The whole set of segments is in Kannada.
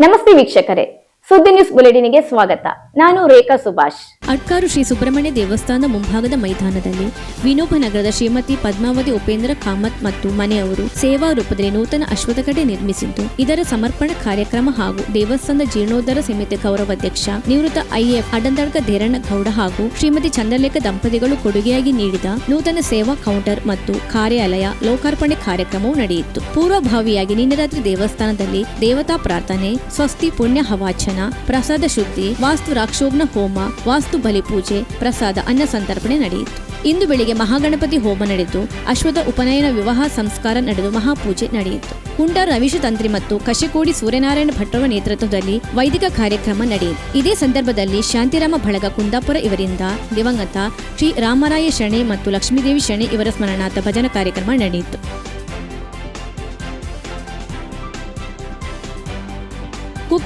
ನಮಸ್ತೆ ವೀಕ್ಷಕರೇ. ಸುದ್ದಿ ನ್ಯೂಸ್ ಬುಲೆಟಿನ್ಗೆ ಸ್ವಾಗತ. ನಾನು ರೇಖಾ ಸುಭಾಷ್. ಅಟ್ಕಾರು ಶ್ರೀ ಸುಬ್ರಹ್ಮಣ್ಯ ದೇವಸ್ಥಾನದ ಮುಂಭಾಗದ ಮೈದಾನದಲ್ಲಿ ವಿನೋಬ ನಗರದ ಶ್ರೀಮತಿ ಪದ್ಮಾವತಿ ಉಪೇಂದ್ರ ಕಾಮತ್ ಮತ್ತು ಮನೆಯವರು ಸೇವಾ ರೂಪದಲ್ಲಿ ನೂತನ ಅಶ್ವತ್ಥಕಡೆ ನಿರ್ಮಿಸಿದ್ದು, ಇದರ ಸಮರ್ಪಣಾ ಕಾರ್ಯಕ್ರಮ ಹಾಗೂ ದೇವಸ್ಥಾನದ ಜೀರ್ಣೋದ್ಧಾರ ಸಮಿತಿ ಗೌರವಾಧ್ಯಕ್ಷ ನಿವೃತ್ತ ಐಎಫ್ ಅಡಂದಡ್ಕ ಧೇರಣ್ಣ ಗೌಡ ಹಾಗೂ ಶ್ರೀಮತಿ ಚಂದ್ರಲೇಖ ದಂಪತಿಗಳು ಕೊಡುಗೆಯಾಗಿ ನೀಡಿದ ನೂತನ ಸೇವಾ ಕೌಂಟರ್ ಮತ್ತು ಕಾರ್ಯಾಲಯ ಲೋಕಾರ್ಪಣೆ ಕಾರ್ಯಕ್ರಮವು ನಡೆಯಿತು. ಪೂರ್ವಭಾವಿಯಾಗಿ ನಿನ್ನೆ ರಾತ್ರಿ ದೇವಸ್ಥಾನದಲ್ಲಿ ದೇವತಾ ಪ್ರಾರ್ಥನೆ, ಸ್ವಸ್ತಿ ಪುಣ್ಯ ಹವಾಚನ ಪ್ರಸಾದ ಶುದ್ಧಿ, ವಾಸ್ತು ರಾಕ್ಷೋಗ್ನ ಹೋಮ, ವಾಸ್ತು ಬಲಿ ಪೂಜೆ, ಪ್ರಸಾದ ಅನ್ನ ಸಂತರ್ಪಣೆ ನಡೆಯಿತು. ಇಂದು ಬೆಳಿಗ್ಗೆ ಮಹಾಗಣಪತಿ ಹೋಮ ನಡೆದು ಅಶ್ವಥ ಉಪನಯನ ವಿವಾಹ ಸಂಸ್ಕಾರ ನಡೆದು ಮಹಾಪೂಜೆ ನಡೆಯಿತು. ಕುಂಟಾರ ರವೀಶ ತಂತ್ರಿ ಮತ್ತು ಕಶಕೋಡಿ ಸೂರ್ಯನಾರಾಯಣ ಭಟ್ಟರ ನೇತೃತ್ವದಲ್ಲಿ ವೈದಿಕ ಕಾರ್ಯಕ್ರಮ ನಡೆಯಿತು. ಇದೇ ಸಂದರ್ಭದಲ್ಲಿ ಶಾಂತಿರಾಮ ಬಳಗ ಕುಂದಾಪುರ ಇವರಿಂದ ದಿವಂಗತ ಶ್ರೀ ರಾಮರಾಯ ಶರಣೆ ಮತ್ತು ಲಕ್ಷ್ಮೀದೇವಿ ಶರಣೆ ಇವರ ಸ್ಮರಣಾರ್ಥ ಭಜನಾ ಕಾರ್ಯಕ್ರಮ ನಡೆಯಿತು.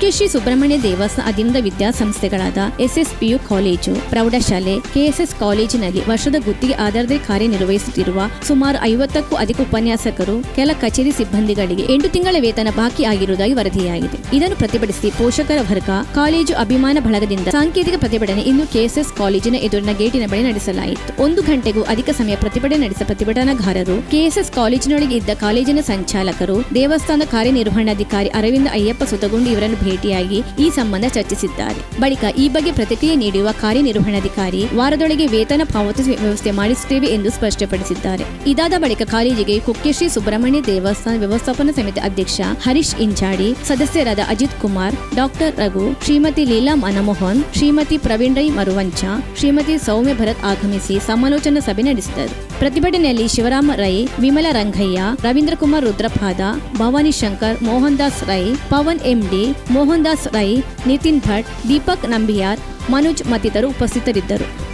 ಕುಕ್ಕೆ ಶ್ರೀ ಸುಬ್ರಹ್ಮಣ್ಯ ದೇವಸ್ಥಾನ ಅಧೀನದ ವಿದ್ಯಾಸಂಸ್ಥೆಗಳಾದ ಎಸ್ಎಸ್ಪಿಯು ಕಾಲೇಜು, ಪ್ರೌಢಶಾಲೆ, ಕೆಎಸ್ಎಸ್ ಕಾಲೇಜಿನಲ್ಲಿ ವರ್ಷದ ಗುತ್ತಿಗೆ ಆಧಾರದ ಕಾರ್ಯನಿರ್ವಹಿಸುತ್ತಿರುವ ಸುಮಾರು ಐವತ್ತಕ್ಕೂ ಅಧಿಕ ಉಪನ್ಯಾಸಕರು, ಕೆಲ ಕಚೇರಿ ಸಿಬ್ಬಂದಿಗಳಿಗೆ ಎಂಟು ತಿಂಗಳ ವೇತನ ಬಾಕಿ ಆಗಿರುವುದಾಗಿ ವರದಿಯಾಗಿದೆ. ಇದನ್ನು ಪ್ರತಿಭಟಿಸಿ ಪೋಷಕರ ವರ್ಗ, ಕಾಲೇಜು ಅಭಿಮಾನ ಬಳಗದಿಂದ ಸಾಂಕೇತಿಕ ಪ್ರತಿಭಟನೆ ಇನ್ನು ಕೆಎಸ್ಎಸ್ ಕಾಲೇಜಿನ ಎದುರಿನ ಗೇಟಿನ ಬಳಿ ನಡೆಸಲಾಯಿತು. ಒಂದು ಗಂಟೆಗೂ ಅಧಿಕ ಸಮಯ ಪ್ರತಿಭಟನೆ ನಡೆಸಿದ ಪ್ರತಿಭಟನಾಕಾರರು ಕೆಎಸ್ಎಸ್ ಕಾಲೇಜಿನೊಳಗೆ ಇದ್ದ ಕಾಲೇಜಿನ ಸಂಚಾಲಕರು ದೇವಸ್ಥಾನ ಕಾರ್ಯನಿರ್ವಹಣಾಧಿಕಾರಿ ಅರವಿಂದ ಅಯ್ಯಪ್ಪ ಸುತಗುಂಡಿ ಇವರನ್ನು ಭೇಟಿಯಾಗಿ ಈ ಸಂಬಂಧ ಚರ್ಚಿಸಿದ್ದಾರೆ. ಬಳಿಕ ಈ ಬಗ್ಗೆ ಪ್ರತಿಕ್ರಿಯೆ ನೀಡಿರುವ ಕಾರ್ಯನಿರ್ವಹಣಾಧಿಕಾರಿ, ವಾರದೊಳಗೆ ವೇತನ ಪಾವತಿ ವ್ಯವಸ್ಥೆ ಮಾಡಿಸುತ್ತೇವೆ ಎಂದು ಸ್ಪಷ್ಟಪಡಿಸಿದ್ದಾರೆ. ಇದಾದ ಬಳಿಕ ಕಾಲೇಜಿಗೆ ಕುಕ್ಕೆಶ್ರೀ ಸುಬ್ರಹ್ಮಣ್ಯ ದೇವಸ್ಥಾನ ವ್ಯವಸ್ಥಾಪನಾ ಸಮಿತಿ ಅಧ್ಯಕ್ಷ ಹರೀಶ್ ಇಂಚಾಡಿ ಸದಸ್ಯರಾದ ಅಜಿತ್ ಕುಮಾರ್ ಡಾಕ್ಟರ್ ರಘು, ಶ್ರೀಮತಿ ಲೀಲಾ ಮನಮೋಹನ್, ಶ್ರೀಮತಿ ಪ್ರವೀಣ್ ರೈ ಮರುವಂಚ, ಶ್ರೀಮತಿ ಸೌಮ್ಯ ಭರತ್ ಆಗಮಿಸಿ ಸಮಾಲೋಚನಾ ಸಭೆ ನಡೆಸಿದರು. ಪ್ರತಿಭಟನೆಯಲ್ಲಿ ಶಿವರಾಮ ರೈ, ವಿಮಲ ರಂಗಯ್ಯ, ರವೀಂದ್ರ ಕುಮಾರ್ ರುದ್ರಪಾದ, ಭವಾನಿ ಶಂಕರ್, ಮೋಹನ್ ದಾಸ್ ರೈ, ಪವನ್ ಎಂಡಿ, ಮೋಹನ್ ದಾಸ್ ರೈ, ನಿತಿನ್ ಭಟ್, ದೀಪಕ್ ನಂಬಿಯಾರ್, ಮನೋಜ್ ಮತ್ತಿತರರು ಉಪಸ್ಥಿತರಿದ್ದರು.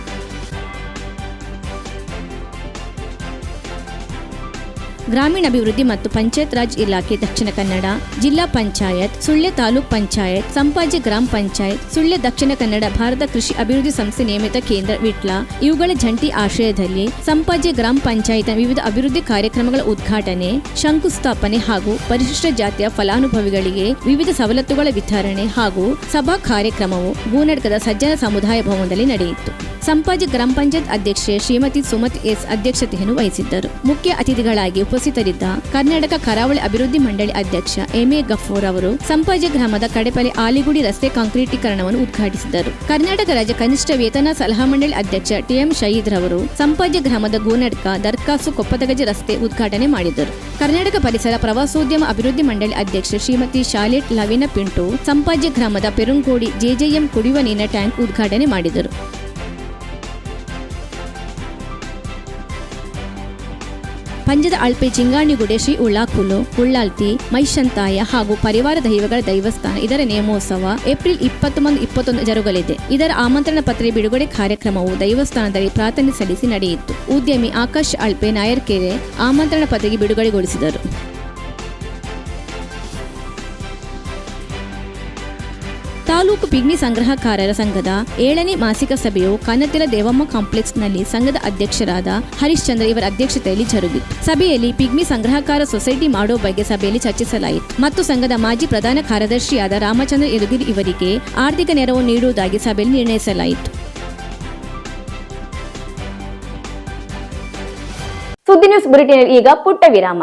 ಗ್ರಾಮೀಣಾಭಿವೃದ್ಧಿ ಮತ್ತು ಪಂಚಾಯತ್ ರಾಜ್ ಇಲಾಖೆ ದಕ್ಷಿಣ ಕನ್ನಡ, ಜಿಲ್ಲಾ ಪಂಚಾಯತ್, ಸುಳ್ಯ ತಾಲೂಕ್ ಪಂಚಾಯತ್, ಸಂಪಾಜಿ ಗ್ರಾಮ ಪಂಚಾಯತ್, ಸುಳ್ಯ ದಕ್ಷಿಣ ಕನ್ನಡ ಭಾರತ ಕೃಷಿ ಅಭಿವೃದ್ಧಿ ಸಂಸ್ಥೆ ನಿಯಮಿತ ಕೇಂದ್ರ ವಿಟ್ಲ, ಇವುಗಳ ಜಂಟಿ ಆಶ್ರಯದಲ್ಲಿ ಸಂಪಾಜಿ ಗ್ರಾಮ ಪಂಚಾಯತ್ ವಿವಿಧ ಅಭಿವೃದ್ಧಿ ಕಾರ್ಯಕ್ರಮಗಳ ಉದ್ಘಾಟನೆ, ಶಂಕುಸ್ಥಾಪನೆ ಹಾಗೂ ಪರಿಶಿಷ್ಟ ಜಾತಿಯ ಫಲಾನುಭವಿಗಳಿಗೆ ವಿವಿಧ ಸವಲತ್ತುಗಳ ವಿತರಣೆ ಹಾಗೂ ಸಭಾ ಕಾರ್ಯಕ್ರಮವು ಗೂನಡ್ಕದ ಸಜ್ಜನ ಸಮುದಾಯ ಭವನದಲ್ಲಿ ನಡೆಯಿತು. ಸಂಪಾಜಿ ಗ್ರಾಮ ಪಂಚಾಯತ್ ಅಧ್ಯಕ್ಷೆ ಶ್ರೀಮತಿ ಸುಮತಿ ಎಸ್ ಅಧ್ಯಕ್ಷತೆಯನ್ನು ವಹಿಸಿದ್ದರು. ಮುಖ್ಯ ಅತಿಥಿಗಳಾಗಿ ಉಪಸ್ಥಿತರಿದ್ದ ಕರ್ನಾಟಕ ಕರಾವಳಿ ಅಭಿವೃದ್ಧಿ ಮಂಡಳಿ ಅಧ್ಯಕ್ಷ ಎಂ ಎ ಗಫೂರ್ ಅವರು ಸಂಪಾಜೆ ಗ್ರಾಮದ ಕಡೆಪಲೆ ಆಲಿಗುಡಿ ರಸ್ತೆ ಕಾಂಕ್ರೀಟೀಕರಣವನ್ನು ಉದ್ಘಾಟಿಸಿದರು. ಕರ್ನಾಟಕ ರಾಜ್ಯ ಕನಿಷ್ಠ ವೇತನ ಸಲಹಾ ಮಂಡಳಿ ಅಧ್ಯಕ್ಷ ಟಿಎಂ ಶಹೀದ್ ರವರು ಸಂಪಾಜೆ ಗ್ರಾಮದ ಗೋನಡ್ಕ ದರ್ಕಾಸು ಕೊಪ್ಪದಗಜಿ ರಸ್ತೆ ಉದ್ಘಾಟನೆ ಮಾಡಿದರು. ಕರ್ನಾಟಕ ಪರಿಸರ ಪ್ರವಾಸೋದ್ಯಮ ಅಭಿವೃದ್ಧಿ ಮಂಡಳಿ ಅಧ್ಯಕ್ಷ ಶ್ರೀಮತಿ ಶಾಲೆಟ್ ಲವಿನ ಪಿಂಟು, ಸಂಪಾಜೆ ಗ್ರಾಮದ ಪೆರುಂಗೋಡಿ ಜೆಜೆಎಂ ಕುಡಿಯುವ ನೀರಿನ ಟ್ಯಾಂಕ್ ಉದ್ಘಾಟನೆ ಮಾಡಿದರು. ಪಂಜದ ಅಳ್ಪೆ ಚಿಂಗಾಣಿಗುಡೆ ಶ್ರೀ ಉಳ್ಳಾಕುಲು, ಉಳ್ಳಾಲ್ತಿ, ಮೈಶಂತಾಯ ಹಾಗೂ ಪರಿವಾರ ದೈವಗಳ ದೈವಸ್ಥಾನ. ಇದರ ನೇಮೋತ್ಸವ ಏಪ್ರಿಲ್ ಇಪ್ಪತ್ತೊಂದು ಇಪ್ಪತ್ತೊಂದು ಜರುಗಲಿದೆ. ಇದರ ಆಮಂತ್ರಣ ಪತ್ರ ಬಿಡುಗಡೆ ಕಾರ್ಯಕ್ರಮವು ದೈವಸ್ಥಾನದಲ್ಲಿ ಪ್ರಾರ್ಥನೆ ಸಲ್ಲಿಸಿ ನಡೆಯಿತು. ಉದ್ಯಮಿ ಆಕಾಶ್ ಅಳ್ಪೆ ನಾಯರ್ಕೆರೆ ಆಮಂತ್ರಣ ಪತ್ರಿಕೆ ಬಿಡುಗಡೆಗೊಳಿಸಿದರು. ತಾಲೂಕು ಪಿಗ್ಮಿ ಸಂಗ್ರಹಕಾರರ ಸಂಘದ ಏಳನೇ ಮಾಸಿಕ ಸಭೆಯು ಕನ್ನತಿಲ ದೇವಮ್ಮ ಕಾಂಪ್ಲೆಕ್ಸ್ನಲ್ಲಿ ಸಂಘದ ಅಧ್ಯಕ್ಷರಾದ ಹರಿಶ್ಚಂದ್ರ ಇವರ ಅಧ್ಯಕ್ಷತೆಯಲ್ಲಿ ಜರುಗಿತು ಸಭೆಯಲ್ಲಿ ಪಿಗ್ಮಿ ಸಂಗ್ರಹಕಾರ ಸೊಸೈಟಿ ಮಾಡೋ ಬಗ್ಗೆ ಸಭೆಯಲ್ಲಿ ಚರ್ಚಿಸಲಾಯಿತು. ಮತ್ತು ಸಂಘದ ಮಾಜಿ ಪ್ರಧಾನ ಕಾರ್ಯದರ್ಶಿಯಾದ ರಾಮಚಂದ್ರ ಯದುಗಿರಿ ಇವರಿಗೆ ಆರ್ಥಿಕ ನೆರವು ನೀಡುವುದಾಗಿ ಸಭೆಯಲ್ಲಿ ನಿರ್ಣಯಿಸಲಾಯಿತು. ಸುದ್ದಿ ನ್ಯೂಸ್ ಬುಲೆಟಿನ್ ಈಗ ಪುಟ್ಟ ವಿರಾಮ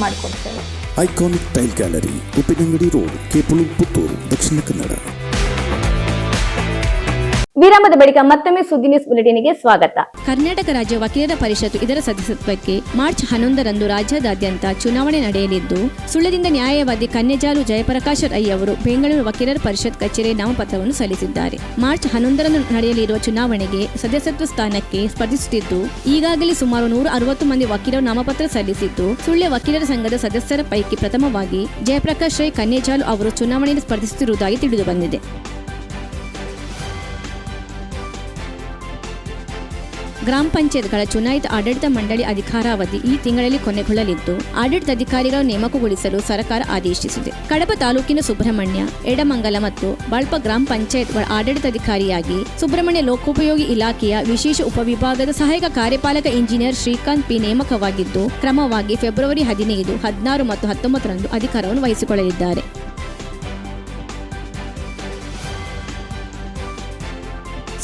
ಮಾಡಿಕೊಡ್ತೇವೆ. Iconic tile gallery Uppinangady road Kepulu Puttur Dakshina Kannada ವಿರಾಮದ ಬಳಿಕ ಮತ್ತೊಮ್ಮೆ ಸುದ್ದಿ ನ್ಯೂಸ್ ಬುಲೆಟಿನ್ಗೆ ಸ್ವಾಗತ. ಕರ್ನಾಟಕ ರಾಜ್ಯ ವಕೀಲರ ಪರಿಷತ್ತು ಇದರ ಸದಸ್ಯತ್ವಕ್ಕೆ ಮಾರ್ಚ್ ಹನ್ನೊಂದರಂದು ರಾಜ್ಯಾದ್ಯಂತ ಚುನಾವಣೆ ನಡೆಯಲಿದ್ದು, ಸುಳ್ಳದಿಂದ ನ್ಯಾಯವಾದಿ ಕನ್ಯಜಾಲು ಜಯಪ್ರಕಾಶ್ ರೈ ಅವರು ಬೆಂಗಳೂರು ವಕೀಲರ ಪರಿಷತ್ ಕಚೇರಿ ನಾಮಪತ್ರವನ್ನು ಸಲ್ಲಿಸಿದ್ದಾರೆ. ಮಾರ್ಚ್ ಹನ್ನೊಂದರಂದು ನಡೆಯಲಿರುವ ಚುನಾವಣೆಗೆ ಸದಸ್ಯತ್ವ ಸ್ಥಾನಕ್ಕೆ ಸ್ಪರ್ಧಿಸುತ್ತಿದ್ದು, ಈಗಾಗಲೇ ಸುಮಾರು ನೂರ ಅರವತ್ತು ಮಂದಿ ವಕೀಲರು ನಾಮಪತ್ರ ಸಲ್ಲಿಸಿದ್ದು, ಸುಳ್ಯ ವಕೀಲರ ಸಂಘದ ಸದಸ್ಯರ ಪೈಕಿ ಪ್ರಥಮವಾಗಿ ಜಯಪ್ರಕಾಶ್ ರೈ ಕನ್ಯಜಾಲು ಅವರು ಚುನಾವಣೆಯಲ್ಲಿ ಸ್ಪರ್ಧಿಸುತ್ತಿರುವುದಾಗಿ ತಿಳಿದು ಗ್ರಾಮ ಪಂಚಾಯತ್ಗಳ ಚುನಾಯಿತ ಆಡಳಿತ ಮಂಡಳಿ ಅಧಿಕಾರಾವಧಿ ಈ ತಿಂಗಳಲ್ಲಿ ಕೊನೆಗೊಳ್ಳಲಿದ್ದು ಆಡಳಿತಾಧಿಕಾರಿಗಳ ನೇಮಕಗೊಳಿಸಲು ಸರ್ಕಾರ ಆದೇಶಿಸಿದೆ. ಕಡಪ ತಾಲೂಕಿನ ಸುಬ್ರಹ್ಮಣ್ಯ, ಎಡಮಂಗಲ ಮತ್ತು ಬಾಳ್ಪ ಗ್ರಾಮ ಪಂಚಾಯತ್ಗಳ ಆಡಳಿತಾಧಿಕಾರಿಯಾಗಿ ಸುಬ್ರಹ್ಮಣ್ಯ ಲೋಕೋಪಯೋಗಿ ಇಲಾಖೆಯ ವಿಶೇಷ ಉಪವಿಭಾಗದ ಸಹಾಯಕ ಕಾರ್ಯಪಾಲಕ ಇಂಜಿನಿಯರ್ ಶ್ರೀಕಾಂತ್ ಪಿ ನೇಮಕವಾಗಿದ್ದು, ಕ್ರಮವಾಗಿ ಫೆಬ್ರವರಿ ಹದಿನೈದು, ಹದಿನಾರು ಮತ್ತು ಹತ್ತೊಂಬತ್ತರಂದು ಅಧಿಕಾರವನ್ನು ವಹಿಸಿಕೊಳ್ಳಲಿದ್ದಾರೆ.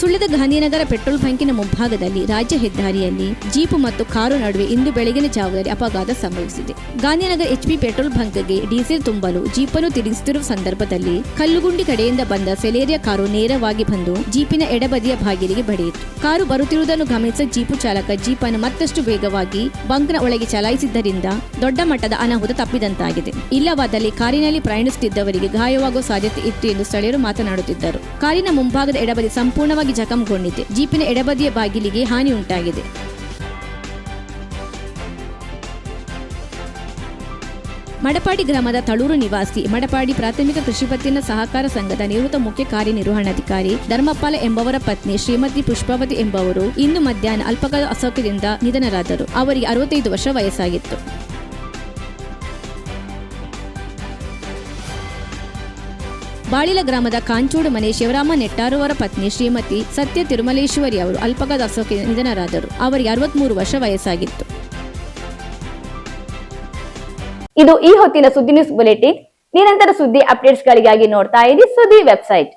ಸುಳ್ಯದ ಗಾಂಧಿನಗರ ಪೆಟ್ರೋಲ್ ಬಂಕಿನ ಮುಂಭಾಗದಲ್ಲಿ ರಾಜ್ಯ ಹೆದ್ದಾರಿಯಲ್ಲಿ ಜೀಪು ಮತ್ತು ಕಾರು ನಡುವೆ ಇಂದು ಬೆಳಗಿನ ಜಾವದಲ್ಲಿ ಅಪಘಾತ ಸಂಭವಿಸಿದೆ. ಗಾಂಧಿನಗರ ಎಚ್ಪಿ ಪೆಟ್ರೋಲ್ ಬಂಕ್ಗೆ ಡೀಸೆಲ್ ತುಂಬಲು ಜೀಪನ್ನು ತಿರುಗಿಸುತ್ತಿರುವ ಸಂದರ್ಭದಲ್ಲಿ ಕಲ್ಲುಗುಂಡಿ ಕಡೆಯಿಂದ ಬಂದ ಸೆಲೇರಿಯಾ ಕಾರು ನೇರವಾಗಿ ಬಂದು ಜೀಪಿನ ಎಡಬದಿಯ ಬಾಗಿಲಿಗೆ ಬಡಿಯಿತು. ಕಾರು ಬರುತ್ತಿರುವುದನ್ನು ಗಮನಿಸಿದ ಜೀಪು ಚಾಲಕ ಜೀಪನ್ನು ಮತ್ತಷ್ಟು ವೇಗವಾಗಿ ಬಂಕ್ನ ಒಳಗೆ ಚಲಾಯಿಸಿದ್ದರಿಂದ ದೊಡ್ಡ ಮಟ್ಟದ ಅನಾಹುತ ತಪ್ಪಿದಂತಾಗಿದೆ. ಇಲ್ಲವಾದಲ್ಲಿ ಕಾರಿನಲ್ಲಿ ಪ್ರಯಾಣಿಸುತ್ತಿದ್ದವರಿಗೆ ಗಾಯವಾಗುವ ಸಾಧ್ಯತೆ ಇತ್ತು ಎಂದು ಸ್ಥಳೀಯರು ಮಾತನಾಡುತ್ತಿದ್ದರು. ಕಾರಿನ ಮುಂಭಾಗದ ಎಡಬದಿ ಸಂಪೂರ್ಣವಾಗಿ ಜಖಂಗೊಂಡಿದೆ. ಜೀಪಿನ ಎಡಬದಿಯ ಬಾಗಿಲಿಗೆ ಹಾನಿ ಉಂಟಾಗಿದೆ. ಮಡಪಾಡಿ ಗ್ರಾಮದ ತಳೂರು ನಿವಾಸಿ, ಮಡಪಾಡಿ ಪ್ರಾಥಮಿಕ ಕೃಷಿ ಪತ್ತಿನ ಸಹಕಾರ ಸಂಘದ ನಿವೃತ್ತ ಮುಖ್ಯ ಕಾರ್ಯನಿರ್ವಹಣಾಧಿಕಾರಿ ಧರ್ಮಪಾಲ ಎಂಬವರ ಪತ್ನಿ ಶ್ರೀಮತಿ ಪುಷ್ಪಾವತಿ ಎಂಬವರು ಇಂದು ಮಧ್ಯಾಹ್ನ ಅಲ್ಪಕಾಲ ಅಸೌಖ್ಯದಿಂದ ನಿಧನರಾದರು. ಅವರಿಗೆ ಅರವತ್ತೈದು ವರ್ಷ ವಯಸ್ಸಾಗಿತ್ತು. ಬಾಳಿಲ ಗ್ರಾಮದ ಕಾಂಚೂಡು ಮನೆ ಶಿವರಾಮ ನೆಟ್ಟಾರುವರ ಪತ್ನಿ ಶ್ರೀಮತಿ ಸತ್ಯ ತಿರುಮಲೇಶ್ವರಿ ಅವರು ಅಲ್ಪಕ ಅಸೌಖ್ಯ ನಿಧನರಾದರು. ಅವರಿಗೆ ಅರವತ್ಮೂರು ವರ್ಷ ವಯಸ್ಸಾಗಿತ್ತು. ಇದು ಈ ಹೊತ್ತಿನ ಸುದ್ದಿ ನ್ಯೂಸ್ ಬುಲೆಟಿನ್. ನಿರಂತರ ಸುದ್ದಿ ಅಪ್ಡೇಟ್ಸ್ಗಳಿಗಾಗಿ ನೋಡ್ತಾ ಇರಿ ಸುದ್ದಿ ವೆಬ್ಸೈಟ್.